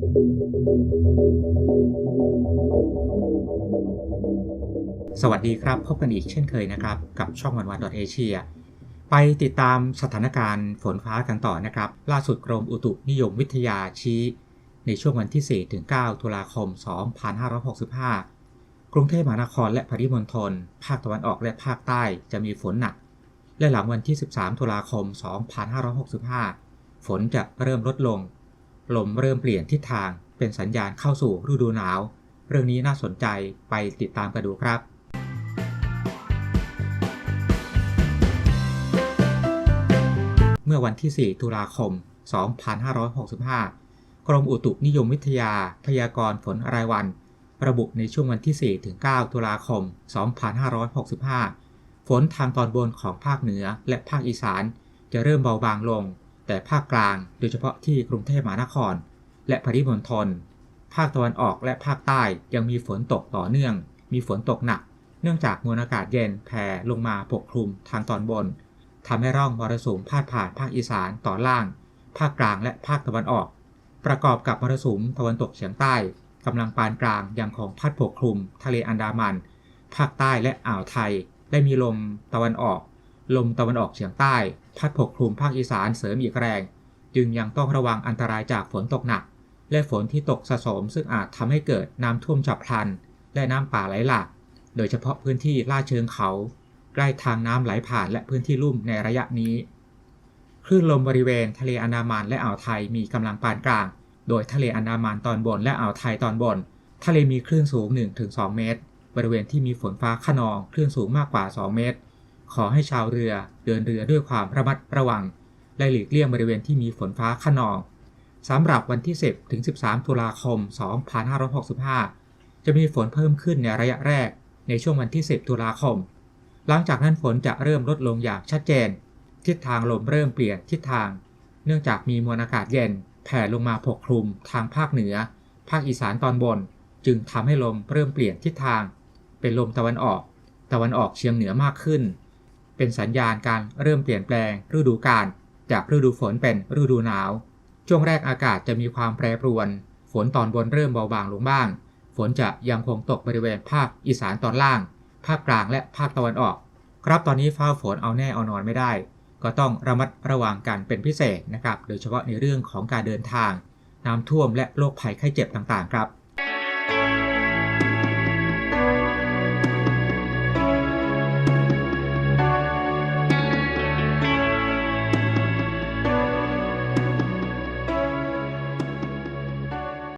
สวัสดีครับ พบกันอีกเช่นเคยนะครับ กับช่องวันวันดอทเอเชียไปติดตามสถานการณ์ฝนฟ้ากันต่อนะครับ ล่าสุดกรมอุตุนิยมวิทยาชี้ ในช่วงวันที่4ถึง9ตุลาคม 2565 กรุงเทพมหานครและปริมณฑลภาคตะวันออกและภาคใต้จะมีฝนหนัก และหลังวันที่ 13 ตุลาคม 2565 ฝนจะเริ่มลดลง ลมเริ่มเปลี่ยนทิศทางเป็นสัญญาณเข้าสู่ฤดูหนาว เรื่องนี้น่าสนใจไปติดตามกันดูครับเมื่อวันที่ 4 ตุลาคม 2565 กรมอุตุนิยมวิทยา พยากรณ์ฝนรายวัน ระบุในช่วงวันที่ 4 ถึง 9 ตุลาคม 2565 ฝนทางตอนบนของภาคเหนือและภาคอีสาน จะเริ่มเบาบางลง แต่ภาคกลางโดยเฉพาะที่กรุงเทพมหานคร และปริมณฑลภาคตะวันออกและภาคใต้ยังมีฝนตกต่อเนื่อง มีฝนตกหนัก เนื่องจากมวลอากาศเย็นแผ่ลงมาปกคลุมทางตอนบนทำให้ร่องมรสุมพาดผ่านภาคอีสานตอนล่าง ภาคกลางและภาคตะวันออก ประกอบกับมรสุมตะวันตกเฉียงใต้กำลังปานกลางยังคงพัดปกคลุม ทะเลอันดามัน ภาคใต้และอ่าวไทย ได้มีลมตะวันออก ลมตะวันออกเฉียงใต้ พัดปกคลุมภาคอีสานเสริมอีกแรง จึงยังต้องระวังอันตรายจากฝนตกหนัก และฝนที่ตกสะสมซึ่งอาจทำให้เกิดน้ำท่วมฉับพลัน และน้ำป่าไหลหลากโดยเฉพาะพื้นที่ลาดเชิงเขา ใกล้ทางน้ำไหลผ่านและพื้นที่ลุ่มในระยะนี้คลื่นลมบริเวณทะเลอันดามันและอ่าวไทยมีกำลังปานกลาง โดยทะเลอันดามันตอนบนและอ่าวไทยตอนบน ทะเลมีคลื่นสูง 1-2 เมตร บริเวณที่มีฝนฟ้าขนองคลื่นสูงมากกว่า 2 เมตร ขอให้ชาวเรือเดินเรือด้วยความระมัดระวัง และหลีกเลี่ยงบริเวณที่มีฝนฟ้าขนองสำหรับวันที่ 10 ถึง 13 ตุลาคม 2565 จะมีฝนเพิ่มขึ้นในระยะแรกในช่วงวันที่ 10 ตุลาคม หลังจากนั้นฝนจะเริ่มลดลงอย่างชัดเจน ทิศทางลมเริ่มเปลี่ยนทิศทาง เนื่องจากมีมวลอากาศเย็น แผ่ลงมาปกคลุมทางภาคเหนือ ภาคอีสานตอนบน จึงทำให้ลมเริ่มเปลี่ยนทิศทาง เป็นลมตะวันออก ตะวันออกเฉียงเหนือมากขึ้น เป็นสัญญาณการเริ่มเปลี่ยนแปลงฤดูกาลจากฤดูฝนเป็นฤดูหนาว ช่วงแรกอากาศจะมีความแปรปรวน ฝนตอนบนเริ่มเบาบางลงบ้าง ฝนจะยังคงตกบริเวณภาคอีสานตอนล่าง ภาคกลางและภาคตะวันออก ครับตอนนี้ฟ้าฝนเอาแน่เอานอนไม่ได้ ก็ต้องระมัดระวังกันเป็นพิเศษนะครับ โดยเฉพาะในเรื่องของการเดินทาง น้ำท่วมและโรคภัยไข้เจ็บต่างๆ ครับ